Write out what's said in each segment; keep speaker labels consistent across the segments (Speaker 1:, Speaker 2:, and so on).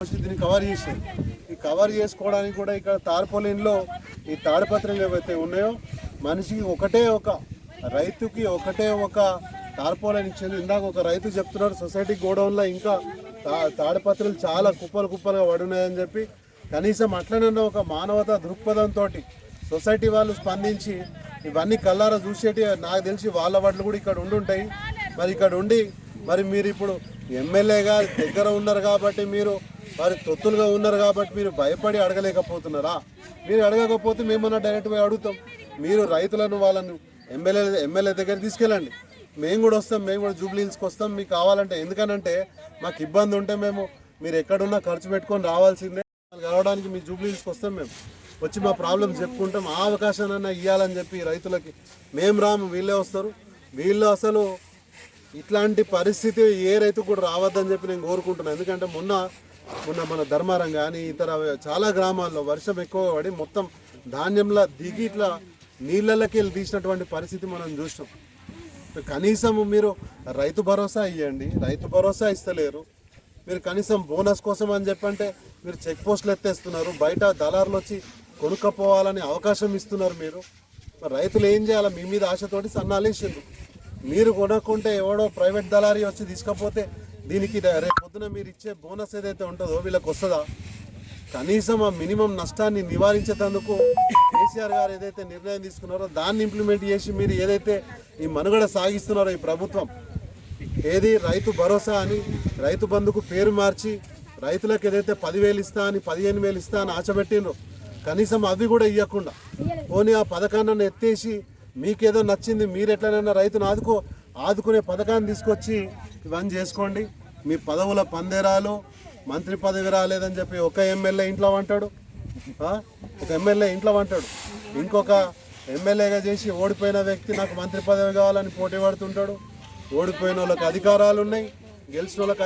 Speaker 1: దీన్ని కవర్ చేసేది ఈ కవర్ చేసుకోవడానికి కూడా ఇక్కడ తార్పోలిన్లో ఈ తాడిపత్రులు ఏవైతే ఉన్నాయో మనిషికి ఒకటే ఒక రైతుకి ఒకటే ఒక తార్పోలిన్ ఇచ్చింది. ఇందాక ఒక రైతు చెప్తున్నాడు సొసైటీ గోడౌన్లో ఇంకా తా చాలా కుప్పలు కుప్పలుగా పడున్నాయని చెప్పి. కనీసం అట్లనన్నా ఒక మానవతా దృక్పథంతో సొసైటీ వాళ్ళు స్పందించి ఇవన్నీ కల్లారా చూసేటి నాకు తెలిసి వాళ్ళ వాటిలు కూడా ఇక్కడ ఉండుంటాయి మరి ఇక్కడ ఉండి మరి మీరు ఇప్పుడు ఎమ్మెల్యేగా దగ్గర ఉన్నారు కాబట్టి మీరు మరి తొత్తులుగా ఉన్నారు కాబట్టి మీరు భయపడి అడగలేకపోతున్నారా? మీరు అడగకపోతే మేమన్నా డైరెక్ట్ పోయి అడుగుతాం. మీరు రైతులను వాళ్ళను ఎమ్మెల్యే ఎమ్మెల్యే దగ్గర తీసుకెళ్ళండి. మేము కూడా వస్తాం మేము కూడా జూబ్లీ హిల్స్కి వస్తాం. మీకు కావాలంటే ఎందుకనంటే మాకు ఇబ్బంది ఉంటే మేము మీరు ఎక్కడున్నా ఖర్చు పెట్టుకొని రావాల్సిందే. కలవడానికి మీ జూబ్లీ హిల్స్కి వస్తాం మేము. వచ్చి మా ప్రాబ్లమ్స్ చెప్పుకుంటాం. ఆ అవకాశాన్ని ఇవ్వాలని చెప్పి రైతులకి మేము రాము వీళ్ళే వస్తారు. వీళ్ళు అసలు ఇట్లాంటి పరిస్థితి ఏ రైతు కూడా రావద్దని చెప్పి నేను కోరుకుంటున్నాను ఎందుకంటే మొన్న మొన్న మన ధర్మారం కానీ ఇతర చాలా గ్రామాల్లో వర్షం ఎక్కువ పడి మొత్తం ధాన్యంలో దిగి ఇట్లా నీళ్ళకి వెళ్ళి తీసినటువంటి పరిస్థితి మనం చూసినాం. కనీసం మీరు రైతు భరోసా ఇవ్వండి రైతు భరోసా ఇస్తలేరు. మీరు కనీసం బోనస్ కోసం అని చెప్పంటే మీరు చెక్ పోస్టులు ఎత్తేస్తున్నారు బయట దళారులు వచ్చి కొనుక్కపోవాలని అవకాశం ఇస్తున్నారు మీరు. రైతులు ఏం చేయాలి? మీ మీద ఆశతోటి సన్నాలేసిండ్రు. మీరు కొనకుంటే ఎవడో ప్రైవేట్ దళారీ వచ్చి తీసుకపోతే దీనికి రేపు పొద్దున మీరు ఇచ్చే బోనస్ ఏదైతే ఉంటుందో వీళ్ళకి వస్తుందా? కనీసం ఆ మినిమం నష్టాన్ని నివారించేందుకు కేసీఆర్ గారు ఏదైతే నిర్ణయం తీసుకున్నారో దాన్ని ఇంప్లిమెంట్ చేసి మీరు ఏదైతే ఈ మనుగడ సాగిస్తున్నారో ఈ ప్రభుత్వం ఏది రైతు భరోసా అని రైతు బంధుకు పేరు మార్చి రైతులకు ఏదైతే పదివేలు ఇస్తా అని పదిహేను వేలు ఇస్తా అని ఆశపెట్టినో కనీసం అవి కూడా ఇవ్వకుండా పోనీ ఆ పథకాన్ని ఎత్తేసి మీకేదో నచ్చింది మీరు ఎట్లనైనా రైతును ఆదుకో ఆదుకునే పథకాన్ని తీసుకొచ్చి ఇవన్నీ చేసుకోండి. మీ పదవుల పందేరాలు మంత్రి పదవి రాలేదని చెప్పి ఒక ఎమ్మెల్యే ఇంట్లో అంటాడు ఒక ఎమ్మెల్యే ఇంట్లో అంటాడు ఇంకొక ఎమ్మెల్యేగా చేసి ఓడిపోయిన వ్యక్తి నాకు మంత్రి పదవి కావాలని పోటీ పడుతుంటాడు. ఓడిపోయిన వాళ్ళకి అధికారాలు ఉన్నాయి గెలిచిన వాళ్ళకి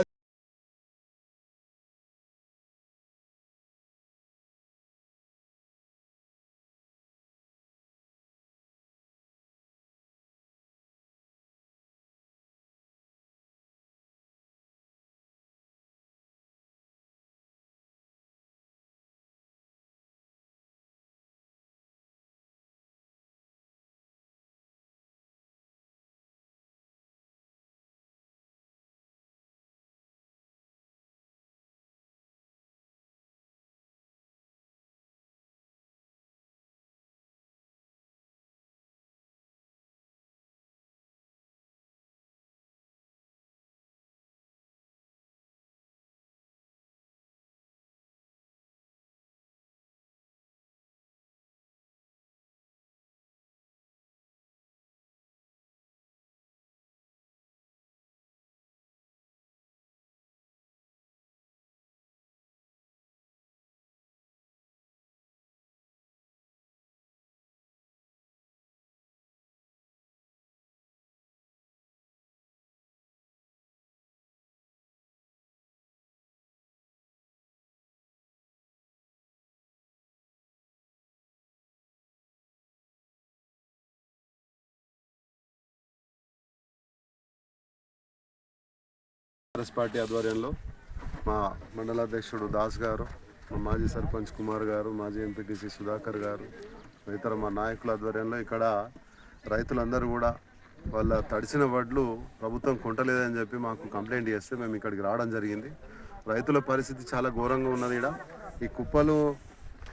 Speaker 1: కాంగ్రెస్ పార్టీ ఆధ్వర్యంలో మా మండలాధ్యక్షుడు దాస్ గారు మా మాజీ సర్పంచ్ కుమార్ గారు మాజీ ఎంపీటీసీ సుధాకర్ గారు ఇతర మా నాయకుల ఆధ్వర్యంలో ఇక్కడ రైతులందరూ కూడా వాళ్ళ తడిసిన వడ్లు ప్రభుత్వం కొంటలేదని చెప్పి మాకు కంప్లైంట్ చేస్తే మేము ఇక్కడికి రావడం జరిగింది. రైతుల పరిస్థితి చాలా ఘోరంగా ఉన్నది ఇక్కడ ఈ కుప్పలు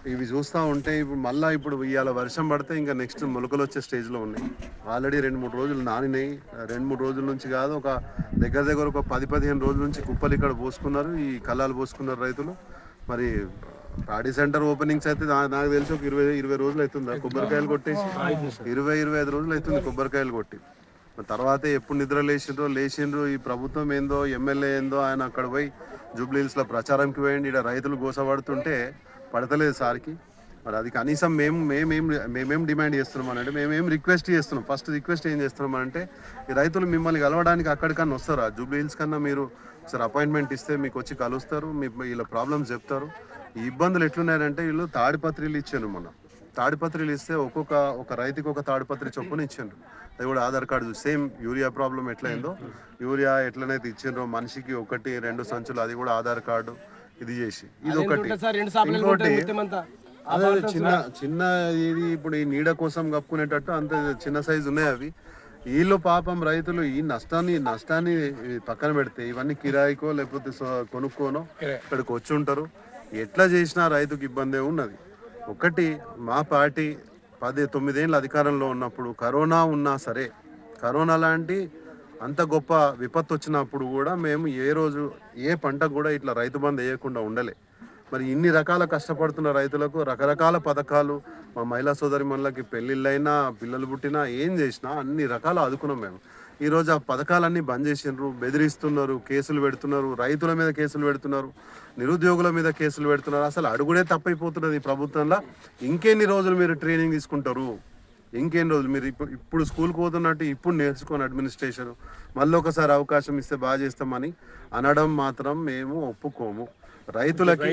Speaker 1: ఇవి చూస్తూ ఉంటే ఇప్పుడు మళ్ళీ ఇప్పుడు ఇవాళ వర్షం పడితే ఇంకా నెక్స్ట్ మొలకలు వచ్చే స్టేజ్లో ఉన్నాయి. ఆల్రెడీ రెండు మూడు రోజులు నానినాయి. రెండు మూడు రోజుల నుంచి కాదు ఒక దగ్గర దగ్గర ఒక పది పదిహేను రోజుల నుంచి కుప్పలు ఇక్కడ పోసుకున్నారు ఈ కళ్ళాలు పోసుకున్నారు రైతులు. మరి రాడీ సెంటర్ ఓపెనింగ్స్ అయితే నాకు తెలిసి ఒక ఇరవై ఇరవై రోజులు అవుతుంది. కొబ్బరికాయలు కొట్టేసి ఇరవై ఇరవై ఐదు రోజులు అవుతుంది కొబ్బరికాయలు కొట్టి. తర్వాత ఎప్పుడు నిద్ర లేచిండ్రో లేచిండ్రు ఈ ప్రభుత్వం ఏందో ఎమ్మెల్యే ఏందో ఆయన అక్కడ పోయి జూబ్లీహిల్స్లో ప్రచారంకి పోయింది ఇక్కడ రైతులు గోసపడుతుంటే పడతలేదు సార్కి. మరి అది కనీసం మేము మేమేం మేమేం డిమాండ్ చేస్తున్నాం అంటే మేమేం రిక్వెస్ట్ చేస్తున్నాం. ఫస్ట్ రిక్వెస్ట్ ఏం చేస్తున్నాం అంటే ఈ రైతులు మిమ్మల్ని కలవడానికి అక్కడికన్నా వస్తారా? జూబ్లీ హిల్స్ కన్నా మీరు ఒకసారి అపాయింట్మెంట్ ఇస్తే మీకు వచ్చి కలుస్తారు మీ వీళ్ళ ప్రాబ్లమ్స్ చెప్తారు. ఈ ఇబ్బందులు ఎట్లున్నాయంటే వీళ్ళు తాడిపత్రిలు ఇచ్చాను మొన్న. తాడిపత్రిలు ఇస్తే ఒక్కొక్క ఒక రైతుకి ఒక తాడిపత్రి చొప్పున ఇచ్చిండ్రు అది కూడా Aadhaar card same urea problem ఎట్లయిందో. Urea ఎట్లనైతే ఇచ్చిండ్రో మనిషికి ఒకటి రెండు సంచులు అది కూడా ఆధార్ కార్డు. ఇది చేసి. ఇది ఒకటి. ఇంకోటి అదే చిన్న చిన్న ఇది ఇప్పుడు ఈ నీడ కోసం కప్పుకునేటట్టు అంత చిన్న సైజు ఉన్నాయి అవి. వీళ్ళు పాపం రైతులు ఈ నష్టాన్ని నష్టాన్ని పక్కన పెడితే ఇవన్నీ కిరాయికో లేకపోతే కొనుక్కోనో ఇక్కడికి వచ్చి ఉంటారు. ఎట్లా చేసినా రైతుకి ఇబ్బందే ఉన్నది. ఒకటి మా పార్టీ పది తొమ్మిదేళ్ళ అధికారంలో ఉన్నప్పుడు కరోనా ఉన్నా సరే కరోనా లాంటి అంత గొప్ప విపత్తు వచ్చినప్పుడు కూడా మేము ఏ రోజు ఏ పంట కూడా ఇట్లా రైతు బంధు వేయకుండా ఉండలే. మరి ఇన్ని రకాల కష్టపడుతున్న రైతులకు రకరకాల పథకాలు మా మహిళా సోదరి మనలకి పెళ్ళిళ్ళైనా పిల్లలు పుట్టినా ఏం చేసినా అన్ని రకాలు ఆదుకున్నాం మేము. ఈరోజు ఆ పథకాలన్నీ బంద్ చేసిండ్రు బెదిరిస్తున్నారు కేసులు పెడుతున్నారు రైతుల మీద కేసులు పెడుతున్నారు నిరుద్యోగుల మీద కేసులు పెడుతున్నారు. అసలు అడుగుడే తప్పైపోతున్నది ఈ ప్రభుత్వంలో. ఇంకెన్ని రోజులు మీరు ట్రైనింగ్ తీసుకుంటారు? ఇంకెన్ని రోజులు? మీరు ఇప్పుడు ఇప్పుడు స్కూల్కి పోతున్నట్టు ఇప్పుడు నేర్చుకోని అడ్మినిస్ట్రేషన్ మళ్ళీ ఒకసారి అవకాశం ఇస్తే బాగా చేస్తామని అనడం మాత్రం మేము ఒప్పుకోము. రైతులకి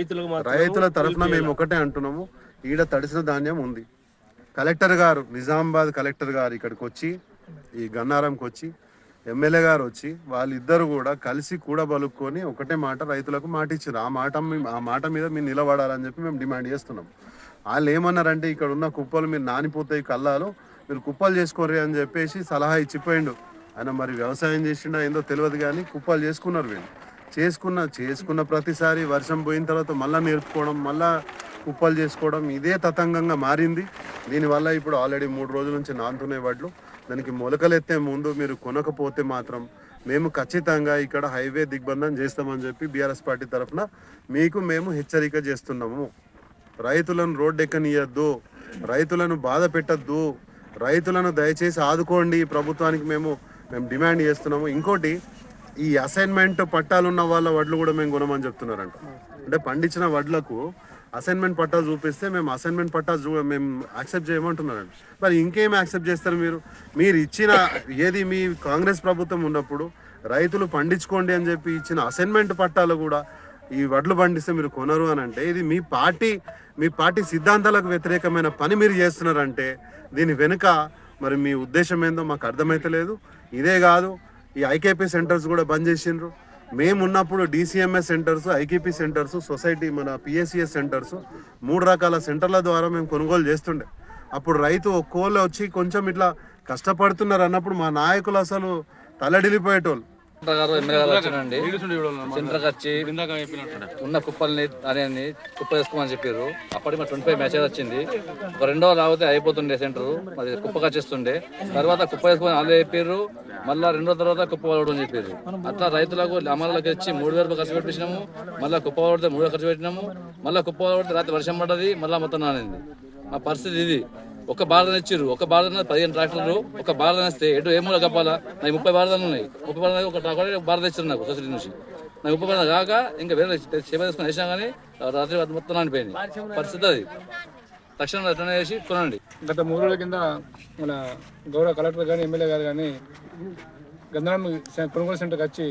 Speaker 1: రైతుల తరఫున మేము ఒకటే అంటున్నాము. ఈడ తడిసిన ధాన్యం ఉంది. కలెక్టర్ గారు నిజామాబాద్ కలెక్టర్ గారు ఇక్కడికి వచ్చి ఈ గన్నారంకి వచ్చి ఎమ్మెల్యే గారు వచ్చి వాళ్ళిద్దరు కూడా కలిసి కూడా బలుక్కొని ఒకటే మాట రైతులకు మాట ఇచ్చారు ఆ మాట ఆ మాట మీద మీరు నిలబడాలని చెప్పి మేము డిమాండ్ చేస్తున్నాం. వాళ్ళు ఏమన్నారంటే ఇక్కడ ఉన్న కుప్పలు మీరు నానిపోతాయి కళ్ళాలు మీరు కుప్పలు చేసుకోర్రి అని చెప్పేసి సలహా ఇచ్చిపోయిండు. ఆయన మరి వ్యవసాయం చేసిండో ఏందో తెలియదు కానీ కుప్పలు చేసుకున్నారు వీళ్ళు. చేసుకున్న చేసుకున్న ప్రతిసారి వర్షం పోయిన తర్వాత మళ్ళీ నేర్పుకోవడం మళ్ళా కుప్పలు చేసుకోవడం ఇదే తతంగంగా మారింది. దీనివల్ల ఇప్పుడు ఆల్రెడీ మూడు రోజుల నుంచి నానుతున్నాయి వడ్లు. దానికి మొలకలెత్తే ముందు మీరు కొనకపోతే మాత్రం మేము ఖచ్చితంగా ఇక్కడ హైవే దిగ్బంధం చేస్తామని చెప్పి బీఆర్ఎస్ పార్టీ తరఫున మీకు మేము హెచ్చరిక చేస్తున్నాము. రైతులను రోడ్డెక్కనియద్దు రైతులను బాధ పెట్టద్దు రైతులను దయచేసి ఆదుకోండి ప్రభుత్వానికి మేము మేము డిమాండ్ చేస్తున్నాము. ఇంకోటి ఈ అసైన్మెంట్ పట్టాలున్న వాళ్ళ వడ్లు కూడా మేము కొనమని చెప్తున్నారంట. అంటే పండించిన వడ్లకు అసైన్మెంట్ పట్టా చూపిస్తే మేము అసైన్మెంట్ పట్టా చూ మేము యాక్సెప్ట్ చేయమంటున్నారండి మరి ఇంకేం యాక్సెప్ట్ చేస్తారు మీరు? మీరు ఇచ్చిన ఏది మీ కాంగ్రెస్ ప్రభుత్వం ఉన్నప్పుడు రైతులు పండించుకోండి అని చెప్పి ఇచ్చిన అసైన్మెంట్ పట్టాలు కూడా ఈ వడ్లు పండిస్తే మీరు కొనరు అని అంటే ఇది మీ పార్టీ మీ పార్టీ సిద్ధాంతాలకు వ్యతిరేకమైన పని మీరు చేస్తున్నారంటే దీని వెనుక మరి మీ ఉద్దేశం ఏందో మాకు అర్థమైతలేదు ఇదే కాదు ఈ ఐకేపీ సెంటర్స్ కూడా బంద్ చేసిండ్రు. మేము ఉన్నప్పుడు DCMS centres IKP centres society మన పిఎస్సిఎస్ సెంటర్స్ మూడు రకాల సెంటర్ల ద్వారా మేము కొనుగోలు చేస్తుండే. అప్పుడు రైతు ఒక్కోళ్ళు వచ్చి కొంచెం ఇట్లా కష్టపడుతున్నారు అన్నప్పుడు మా నాయకులు అసలు తలడిల్లిపోయేటోళ్ళు.
Speaker 2: గారు ఎమ్మెల్యే గారు వచ్చినండి సెంటర్కి వచ్చి ఉన్న కుప్పల్ని అని కుప్ప వేసుకోమని చెప్పారు. అప్పటికి మా ట్వంటీ ఫైవ్ మ్యాచెస్ వచ్చింది. ఒక రెండో రాకపోతే అయిపోతుండే సెంటర్. మరి కుప్పకి వచ్చేస్తుండే తర్వాత కుప్ప వేసుకొని వాళ్ళు చెప్పారు. మళ్ళీ రెండో తర్వాత కుప్ప అని చెప్పారు. అట్లా రైతులకు అమలులకు ఇచ్చి మూడు వేలు రూపాయలు ఖర్చు పెట్టించినాము మళ్ళీ కుప్ప పడితే మూడు ఖర్చు పెట్టినాము. మళ్ళీ కుప్ప పడితే రాత్రి వర్షం పడ్డది. మళ్ళీ మొత్తం నానింది. మా పరిస్థితి ఇది. ఒక బాధన ఇచ్చారు ఒక బాధన పదిహేను ట్రాక్టర్లు ఒక బాధన ఇస్తే ఎటు ఏమో కప్పాలా నాకు ముప్పై బాధలు ఉన్నాయి. ముప్పై బాధ ఒక ట్రాక్టర్ బాధ ఇచ్చారు నాకు సొసైటీ నుంచి. నాకు ముప్పై బాధ కాక ఇంకా వేరే సేవ తీసుకొని వేసినా కానీ రాత్రి మొత్తం నానిపోయింది. పరిస్థితి అది. తక్షణం రిటర్న్ చేసి కొనండి.
Speaker 3: గత మూడు రోజుల కింద మన గౌరవ కలెక్టర్ కానీ ఎమ్మెల్యే గారు కానీ గంధనం కొనుగోలు సెంటర్కి వచ్చి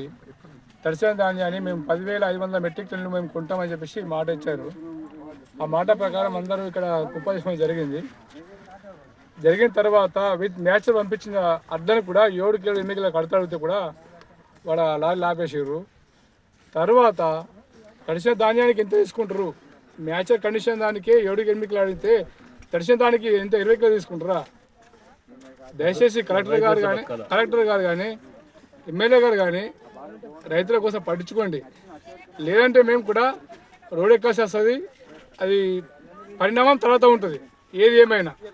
Speaker 3: తడిసిన ధాన్యాన్ని మేము పదివేల ఐదు వందల మెట్రిక్ టన్నులు మేము కొంటామని చెప్పేసి మాట ఇచ్చారు. ఆ మాట ప్రకారం అందరూ ఇక్కడ కుప్ప చేసుకోవడం జరిగింది. జరిగిన తర్వాత విత్ మ్యాచ్ పంపించిన అడ్డను కూడా ఏడు కిలో ఎనిమిది కిలో కడతాడితే కూడా వాడు లారీ లాపేసారు తర్వాత తడిసిన ధాన్యానికి ఎంత తీసుకుంటారు? మ్యాచర్ కండిషన్ దానికి ఏడు ఎనిమిది కిలో అడిగితే తడిసిన దానికి ఎంత? ఇరవై కిలో తీసుకుంటారా? దయచేసి కలెక్టర్ గారు కానీ కలెక్టర్ గారు కానీ ఎమ్మెల్యే గారు కానీ రైతుల కోసం పట్టించుకోండి. లేదంటే మేము కూడా రోడ్ ఎక్కాల్సి వస్తుంది అది పరిణామం తర్వాత ఉంటుంది. ఏది ఏమైనా.